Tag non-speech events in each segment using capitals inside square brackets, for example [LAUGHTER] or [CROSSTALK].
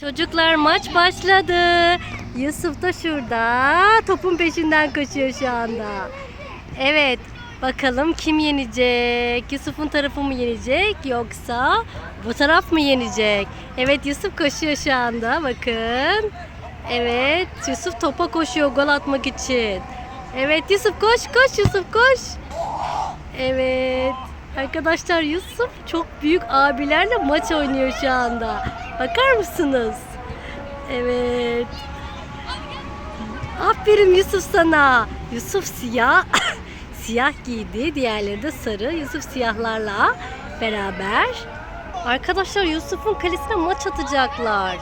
Çocuklar maç başladı. Yusuf da şurada. Topun peşinden koşuyor şu anda. Evet. Bakalım kim yenecek? Yusuf'un tarafı mı yenecek yoksa bu taraf mı yenecek? Evet Yusuf koşuyor şu anda. Bakın. Evet Yusuf topa koşuyor gol atmak için. Evet Yusuf koş koş Yusuf koş. Evet. Arkadaşlar Yusuf çok büyük abilerle maç oynuyor şu anda. Bakar mısınız? Evet. Aferin Yusuf sana. Yusuf siyah. [LAUGHS] siyah giydi. Diğerleri de sarı. Yusuf siyahlarla beraber. Arkadaşlar Yusuf'un kalesine maç atacaklar.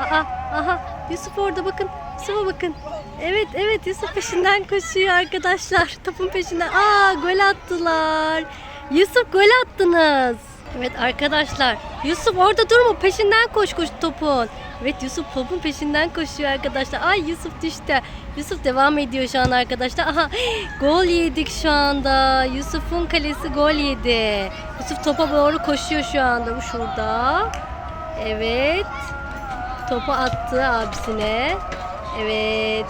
Aha, aha. Yusuf orada bakın. Yusuf'a bakın. Evet evet Yusuf peşinden koşuyor arkadaşlar. Topun peşinden. Aa gol attılar. Yusuf gol attınız. Evet arkadaşlar. Yusuf orada durma peşinden koş koş topun. Evet Yusuf topun peşinden koşuyor arkadaşlar. Ay Yusuf düştü. Yusuf devam ediyor şu an arkadaşlar. Aha gol yedik şu anda. Yusuf'un kalesi gol yedi. Yusuf topa doğru koşuyor şu anda. Bu şurada. Evet. Topu attı abisine. Evet.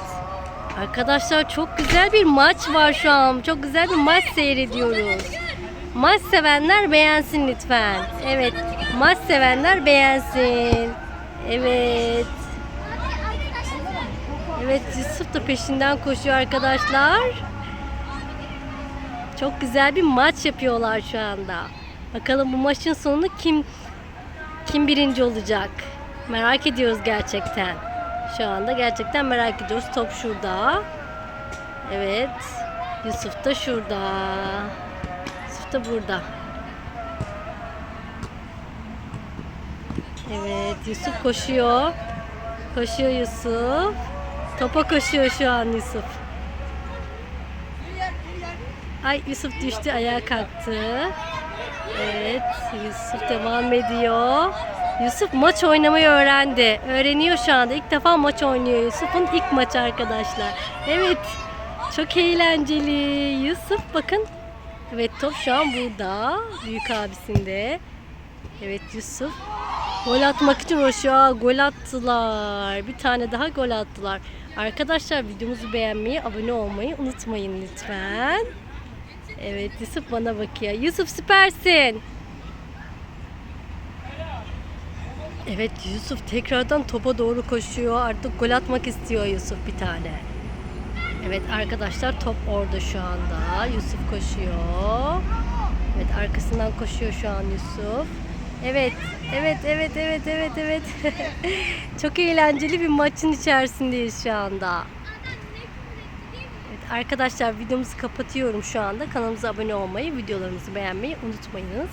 Arkadaşlar çok güzel bir maç var şu an. Çok güzel bir maç seyrediyoruz. Maç sevenler beğensin lütfen. Evet. Maç sevenler beğensin. Evet. Evet Yusuf da peşinden koşuyor arkadaşlar. Çok güzel bir maç yapıyorlar şu anda. Bakalım bu maçın sonunu kim kim birinci olacak? Merak ediyoruz gerçekten. Şu anda gerçekten merak ediyoruz. Top şurada. Evet. Yusuf da şurada. Da burada. Evet, Yusuf koşuyor. Koşuyor Yusuf. Topa koşuyor şu an Yusuf. Ay Yusuf düştü, ayağa kalktı. Evet, Yusuf devam ediyor. Yusuf maç oynamayı öğrendi. Öğreniyor şu anda. İlk defa maç oynuyor Yusuf'un ilk maçı arkadaşlar. Evet. Çok eğlenceli. Yusuf bakın. Evet top şu an burada. Büyük abisinde. Evet Yusuf. Gol atmak için uğraşıyor. Gol attılar. Bir tane daha gol attılar. Arkadaşlar videomuzu beğenmeyi, abone olmayı unutmayın lütfen. Evet Yusuf bana bakıyor. Yusuf süpersin. Evet Yusuf tekrardan topa doğru koşuyor. Artık gol atmak istiyor Yusuf bir tane. Evet arkadaşlar top orada şu anda. Yusuf koşuyor. Evet arkasından koşuyor şu an Yusuf. Evet, evet, evet, evet, evet, evet. [LAUGHS] Çok eğlenceli bir maçın içerisindeyiz şu anda. Evet, arkadaşlar videomuzu kapatıyorum şu anda. Kanalımıza abone olmayı, videolarımızı beğenmeyi unutmayınız.